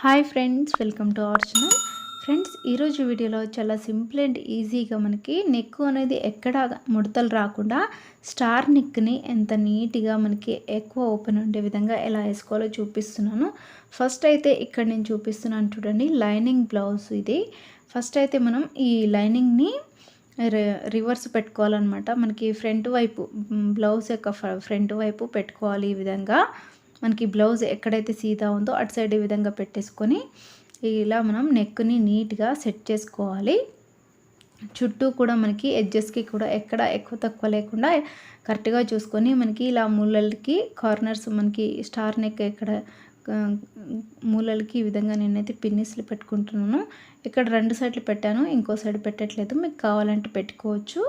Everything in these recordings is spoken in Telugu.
Hi friends welcome to our channel friends ఈరోజు వీడియోలో చాలా సింపుల్ అండ్ ఈజీగా మనకి నెక్ అనేది ఎక్కడ ముడతలు రాకుండా స్టార్ నెక్ని ఎంత నీట్గా మనకి ఎక్కువ ఓపెన్ ఉండే విధంగా ఎలా వేసుకోవాలో చూపిస్తున్నాను. ఫస్ట్ అయితే ఇక్కడ నేను చూపిస్తున్నాను చూడండి లైనింగ్ బ్లౌజ్ ఇది. ఫస్ట్ అయితే మనం ఈ లైనింగ్ని రివర్స్ పెట్టుకోవాలన్నమాట. మనకి ఫ్రంట్ వైపు బ్లౌజ్ యొక్క ఫ్రంట్ వైపు పెట్టుకోవాలి ఈ విధంగా. మనకి బ్లౌజ్ ఎక్కడైతే సీదా ఉందో అటు సైడ్ ఈ విధంగా పెట్టేసుకొని ఇలా మనం నెక్ని నీట్గా సెట్ చేసుకోవాలి. చుట్టూ కూడా మనకి ఎడ్జెస్కి కూడా ఎక్కడ ఎక్కువ తక్కువ లేకుండా కరెక్ట్గా చూసుకొని మనకి ఇలా మూలలకి కార్నర్స్ మనకి స్టార్ నెక్ ఎక్కడ మూలలకి ఈ విధంగా నేనైతే పిన్నిస్లు పెట్టుకుంటున్నాను. ఇక్కడ రెండు సైడ్లు పెట్టాను ఇంకో సైడ్ పెట్టట్లేదు. మీకు కావాలంటే పెట్టుకోవచ్చు.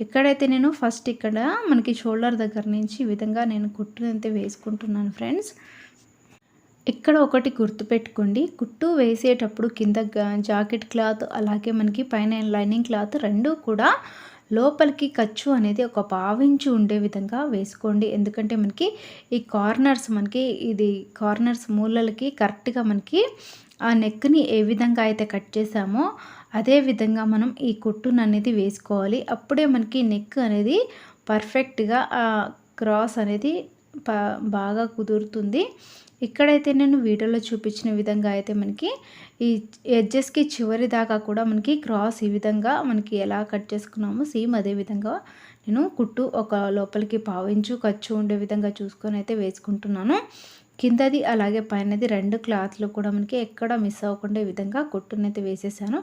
ఎక్కడైతే నేను ఫస్ట్ ఇక్కడ మనకి షోల్డర్ దగ్గర నుంచి ఈ విధంగా నేను కుట్టునైతే వేసుకుంటున్నాను ఫ్రెండ్స్. ఇక్కడ ఒకటి గుర్తుపెట్టుకోండి కుట్టు వేసేటప్పుడు కింద జాకెట్ క్లాత్ అలాగే మనకి పైన లైనింగ్ క్లాత్ రెండు కూడా లోపలికి ఖర్చు అనేది ఒక పావించి ఉండే విధంగా వేసుకోండి. ఎందుకంటే మనకి ఈ కార్నర్స్ మనకి ఇది కార్నర్స్ మూలలకి కరెక్ట్గా మనకి ఆ నెక్ని ఏ విధంగా అయితే కట్ చేసామో అదే విధంగా మనం ఈ కుట్టును అనేది వేసుకోవాలి. అప్పుడే మనకి నెక్ అనేది పర్ఫెక్ట్గా క్రాస్ అనేది బాగా కుదురుతుంది. ఇక్కడైతే నేను వీడియోలో చూపించిన విధంగా అయితే మనకి ఈ ఎడ్జెస్కి చివరి దాకా కూడా మనకి క్రాస్ ఈ విధంగా మనకి ఎలా కట్ చేసుకున్నామో సేమ్ అదే విధంగా నేను కుట్టు ఒక లోపలికి పావించు ఖర్చు ఉండే విధంగా చూసుకొని అయితే వేసుకుంటున్నాను. కిందది అలాగే పైనది రెండు క్లాత్లు కూడా మనకి ఎక్కడ మిస్ అవ్వకుండా ఈ విధంగా కుట్టునైతే వేసేసాను.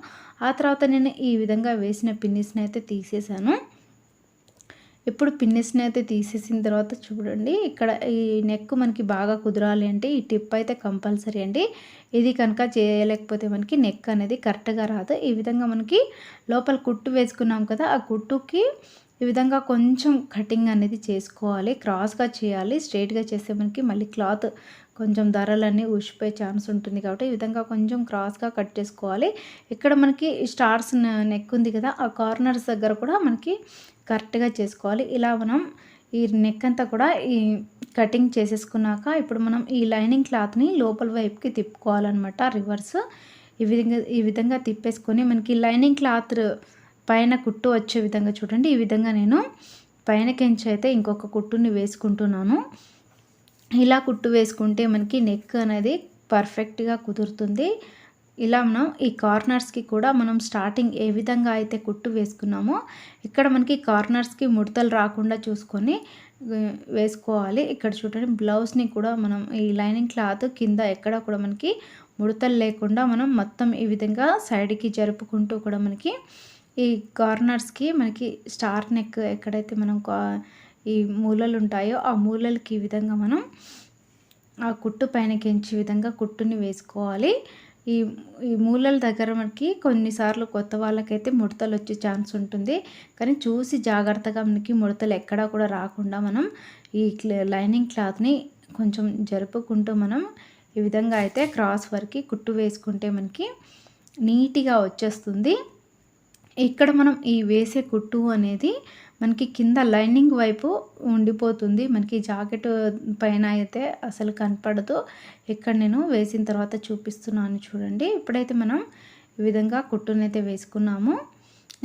ఆ తర్వాత నేను ఈ విధంగా వేసిన పిన్నిస్ని అయితే తీసేసాను. ఇప్పుడు పిన్నిస్ని అయితే తీసేసిన తర్వాత చూడండి ఇక్కడ ఈ నెక్ మనకి బాగా కుదరాలి అంటే ఈ టిప్ అయితే కంపల్సరీ అండి. ఇది కనుక చేయలేకపోతే మనకి నెక్ అనేది కరెక్ట్గా రాదు. ఈ విధంగా మనకి లోపల కుట్టు వేసుకున్నాం కదా ఆ కుట్టుకి ఈ విధంగా కొంచెం కటింగ్ అనేది చేసుకోవాలి. క్రాస్గా చేయాలి. స్ట్రైట్గా చేస్తే మనకి మళ్ళీ క్లాత్ కొంచెం ధరలన్నీ ఊసిపోయే ఛాన్స్ ఉంటుంది కాబట్టి ఈ విధంగా కొంచెం క్రాస్గా కట్ చేసుకోవాలి. ఇక్కడ మనకి స్టార్స్ నెక్ ఉంది కదా ఆ కార్నర్స్ దగ్గర కూడా మనకి కరెక్ట్గా చేసుకోవాలి. ఇలా మనం ఈ నెక్ అంతా కూడా ఈ కటింగ్ చేసేసుకున్నాక ఇప్పుడు మనం ఈ లైనింగ్ క్లాత్ని లోపల వైపుకి తిప్పుకోవాలన్నమాట రివర్స్. ఈ విధంగా ఈ విధంగా తిప్పేసుకొని మనకి లైనింగ్ క్లాత్ పైన కుట్టు వచ్చే విధంగా చూడండి. ఈ విధంగా నేను పైన కెంచి అయితే ఇంకొక కుట్టుని వేసుకుంటున్నాను. ఇలా కుట్టు వేసుకుంటే మనకి నెక్ అనేది పర్ఫెక్ట్గా కుదురుతుంది. ఇలా మనం ఈ కార్నర్స్కి కూడా మనం స్టార్టింగ్ ఏ విధంగా అయితే కుట్టు వేసుకున్నామో ఇక్కడ మనకి కార్నర్స్కి ముడతలు రాకుండా చూసుకొని వేసుకోవాలి. ఇక్కడ చూడండి బ్లౌజ్ని కూడా మనం ఈ లైనింగ్ క్లాత్ కింద ఎక్కడ కూడా మనకి ముడతలు లేకుండా మనం మొత్తం ఈ విధంగా సైడ్కి జరుపుకుంటూ కూడా మనకి ఈ కార్నర్స్కి మనకి స్టార్ నెక్ ఎక్కడైతే మనం ఈ మూలలు ఉంటాయో ఆ మూలలకి ఈ విధంగా మనం ఆ కుట్టు పైనకించి విధంగా కుట్టుని వేసుకోవాలి. ఈ ఈ మూలల దగ్గర మనకి కొన్నిసార్లు కొత్త వాళ్ళకైతే ముడతలు వచ్చే ఛాన్స్ ఉంటుంది. కానీ చూసి జాగ్రత్తగా మనకి ముడతలు ఎక్కడా కూడా రాకుండా మనం ఈ లైనింగ్ క్లాత్ని కొంచెం జరుపుకుంటూ మనం ఈ విధంగా అయితే క్రాస్ వరకు కుట్టు వేసుకుంటే మనకి నీట్గా వచ్చేస్తుంది. ఇక్కడ మనం ఈ వేసే కుట్టు అనేది మనకి కింద లైనింగ్ వైపు ఉండిపోతుంది. మనకి జాకెట్ పైన అయితే అసలు కనపడదు. ఇక్కడ నేను వేసిన తర్వాత చూపిస్తున్నాను చూడండి. ఇప్పుడైతే మనం ఈ విధంగా కుట్టునైతే వేసుకున్నాము.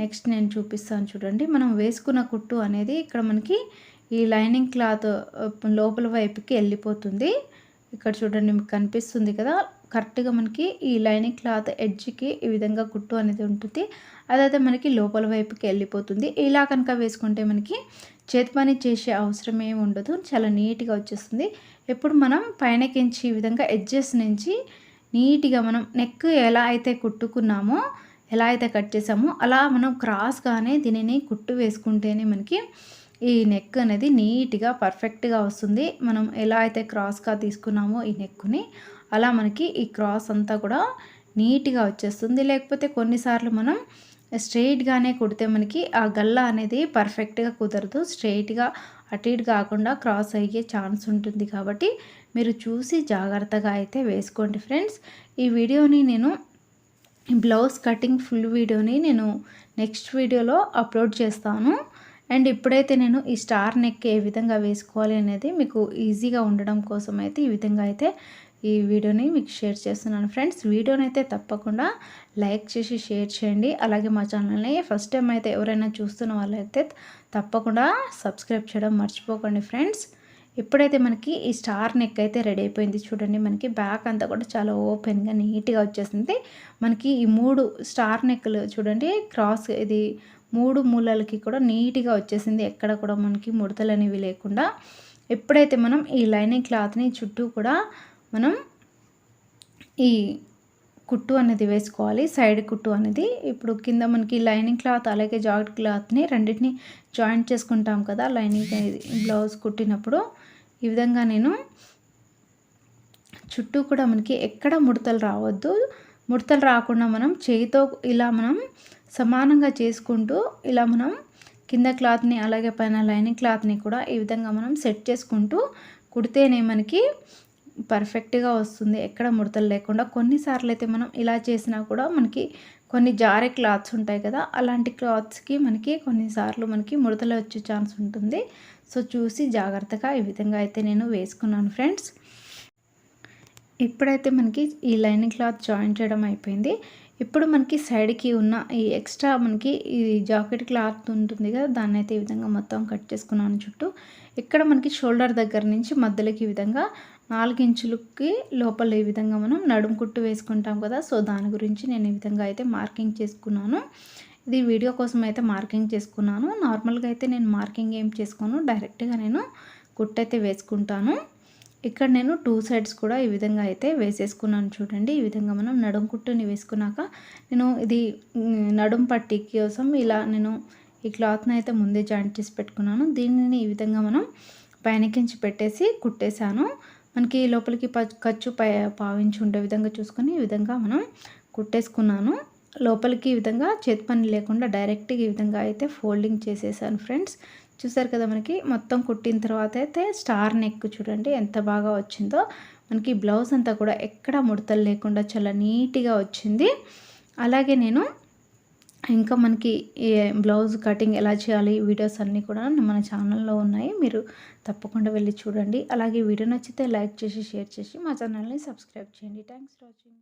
నెక్స్ట్ నేను చూపిస్తాను చూడండి. మనం వేసుకున్న కుట్టు అనేది ఇక్కడ మనకి ఈ లైనింగ్ క్లాత్ లోపల వైపుకి వెళ్ళిపోతుంది. ఇక్కడ చూడండి మీకు కనిపిస్తుంది కదా. కరెక్ట్గా మనకి ఈ లైనింగ్ క్లాత్ ఎడ్జ్కి ఈ విధంగా కుట్టు అనేది ఉంటుంది. అదైతే మనకి లోపల వైపుకి వెళ్ళిపోతుంది. ఇలా కనుక వేసుకుంటే మనకి చేతి పని చేసే అవసరం ఏమి ఉండదు. చాలా నీట్గా వచ్చేస్తుంది. ఎప్పుడు మనం పైనకించి ఈ విధంగా ఎడ్జెస్ నుంచి నీట్గా మనం నెక్ ఎలా అయితే కుట్టుకున్నామో ఎలా అయితే కట్ చేసామో అలా మనం క్రాస్గానే దీనిని కుట్టు వేసుకుంటేనే మనకి ఈ నెక్ అనేది నీట్గా పర్ఫెక్ట్గా వస్తుంది. మనం ఎలా అయితే క్రాస్గా తీసుకున్నామో ఈ నెక్ని అలా మనకి ఈ క్రాస్ అంతా కూడా నీట్గా వచ్చేస్తుంది. లేకపోతే కొన్నిసార్లు మనం స్ట్రెయిట్గానే కుడితే మనకి ఆ గల్ల అనేది పర్ఫెక్ట్గా కుదరదు. స్ట్రెయిట్గా అటు ఇటు కాకుండా క్రాస్ అయ్యే ఛాన్స్ ఉంటుంది కాబట్టి మీరు చూసి జాగ్రత్తగా అయితే వేసుకోండి ఫ్రెండ్స్. ఈ వీడియోని నేను బ్లౌజ్ కటింగ్ ఫుల్ వీడియోని నేను నెక్స్ట్ వీడియోలో అప్లోడ్ చేస్తాను. అండ్ ఇప్పుడైతే నేను ఈ స్టార్ నెక్ ఏ విధంగా వేసుకోవాలి అనేది మీకు ఈజీగా ఉండడం కోసం అయితే ఈ విధంగా అయితే ఈ వీడియోని మీకు షేర్ చేస్తున్నాను. ఫ్రెండ్స్ వీడియోని అయితే తప్పకుండా లైక్ చేసి షేర్ చేయండి. అలాగే మా ఛానల్ని ఫస్ట్ టైం అయితే ఎవరైనా చూస్తున్న వాళ్ళైతే తప్పకుండా సబ్స్క్రైబ్ చేయడం మర్చిపోకండి ఫ్రెండ్స్. ఎప్పుడైతే మనకి ఈ స్టార్ నెక్ అయితే రెడీ అయిపోయింది చూడండి. మనకి బ్యాక్ అంతా కూడా చాలా ఓపెన్గా నీట్గా వచ్చేసింది. మనకి ఈ మూడు స్టార్ నెక్లు చూడండి క్రాస్ ఇది మూడు మూలలకి కూడా నీట్గా వచ్చేసింది. ఎక్కడ కూడా మనకి ముడతలు అనేవి లేకుండా ఎప్పుడైతే మనం ఈ లైనింగ్ క్లాత్ని చుట్టూ కూడా మనం ఈ కుట్టు అనేది వేసుకోవాలి. సైడ్ కుట్టు అనేది ఇప్పుడు కింద మనకి లైనింగ్ క్లాత్ అలాగే జాకెట్ క్లాత్ని రెండింటిని జాయింట్ చేసుకుంటాం కదా లైనింగ్ బ్లౌజ్ కుట్టినప్పుడు. ఈ విధంగా నేను చుట్టూ కూడా మనకి ఎక్కడ ముడతలు రావద్దు. ముడతలు రాకుండా మనం చేయితో ఇలా మనం సమానంగా చేసుకుంటూ ఇలా మనం కింద క్లాత్ని అలాగే పైన లైనింగ్ క్లాత్ని కూడా ఈ విధంగా మనం సెట్ చేసుకుంటూ కుడితేనే మనకి పర్ఫెక్ట్గా వస్తుంది ఎక్కడ ముడతలు లేకుండా. కొన్నిసార్లు అయితే మనం ఇలా చేసినా కూడా మనకి కొన్ని జారే క్లాత్స్ ఉంటాయి కదా అలాంటి క్లాత్స్కి మనకి కొన్నిసార్లు మనకి ముడతలు వచ్చే ఛాన్స్ ఉంటుంది. సో చూసి జాగ్రత్తగా ఈ విధంగా అయితే నేను వేసుకున్నాను ఫ్రెండ్స్. ఇప్పుడైతే మనకి ఈ లైనింగ్ క్లాత్ జాయిన్ చేయడం అయిపోయింది. ఇప్పుడు మనకి సైడ్కి ఉన్న ఈ ఎక్స్ట్రా మనకి ఈ జాకెట్ క్లాత్ ఉంటుంది కదా దాన్ని అయితే ఈ విధంగా మొత్తం కట్ చేసుకున్నాను చుట్టూ. ఇక్కడ మనకి షోల్డర్ దగ్గర నుంచి మధ్యలోకి ఈ విధంగా నాలుగు ఇంచులకి లోపల ఈ విధంగా మనం నడుము కుట్టు వేసుకుంటాం కదా సో దాని గురించి నేను ఈ విధంగా అయితే మార్కింగ్ చేసుకున్నాను. ఇది వీడియో కోసం అయితే మార్కింగ్ చేసుకున్నాను. నార్మల్గా అయితే నేను మార్కింగ్ ఏం చేసుకోను డైరెక్ట్గా నేను కుట్టయితే వేసుకుంటాను. ఇక్కడ నేను టూ సైడ్స్ కూడా ఈ విధంగా అయితే వేసేసుకున్నాను చూడండి. ఈ విధంగా మనం నడుం కుట్టుని వేసుకున్నాక నేను ఇది నడుం పట్టి కోసం ఇలా నేను ఈ క్లాత్ని అయితే ముందే జాయింట్ చేసి పెట్టుకున్నాను. దీనిని ఈ విధంగా మనం పైనకించి పెట్టేసి కుట్టేశాను. మనకి లోపలికి ఖర్చు పై పావించి ఉండే విధంగా చూసుకొని ఈ విధంగా మనం కుట్టేసుకున్నాను. లోపలికి ఈ విధంగా చేతి పని లేకుండా డైరెక్ట్గా ఈ విధంగా అయితే ఫోల్డింగ్ చేసేసాను ఫ్రెండ్స్. చూసారు కదా మనకి మొత్తం కుట్టిన తర్వాత అయితే స్టార్ నెక్ చూడండి ఎంత బాగా వచ్చిందో. మనకి బ్లౌజ్ అంతా కూడా ఎక్కడ ముడతలు లేకుండా చాలా నీట్గా వచ్చింది. అలాగే నేను ఇంకా మనకి బ్లౌజ్ కటింగ్ ఎలా చేయాలి వీడియోస్ అన్నీ కూడా మన ఛానల్లో ఉన్నాయి. మీరు తప్పకుండా వెళ్ళి చూడండి. అలాగే వీడియో నచ్చితే లైక్ చేసి షేర్ చేసి మా ఛానల్ని సబ్స్క్రైబ్ చేయండి. Thanks for watching.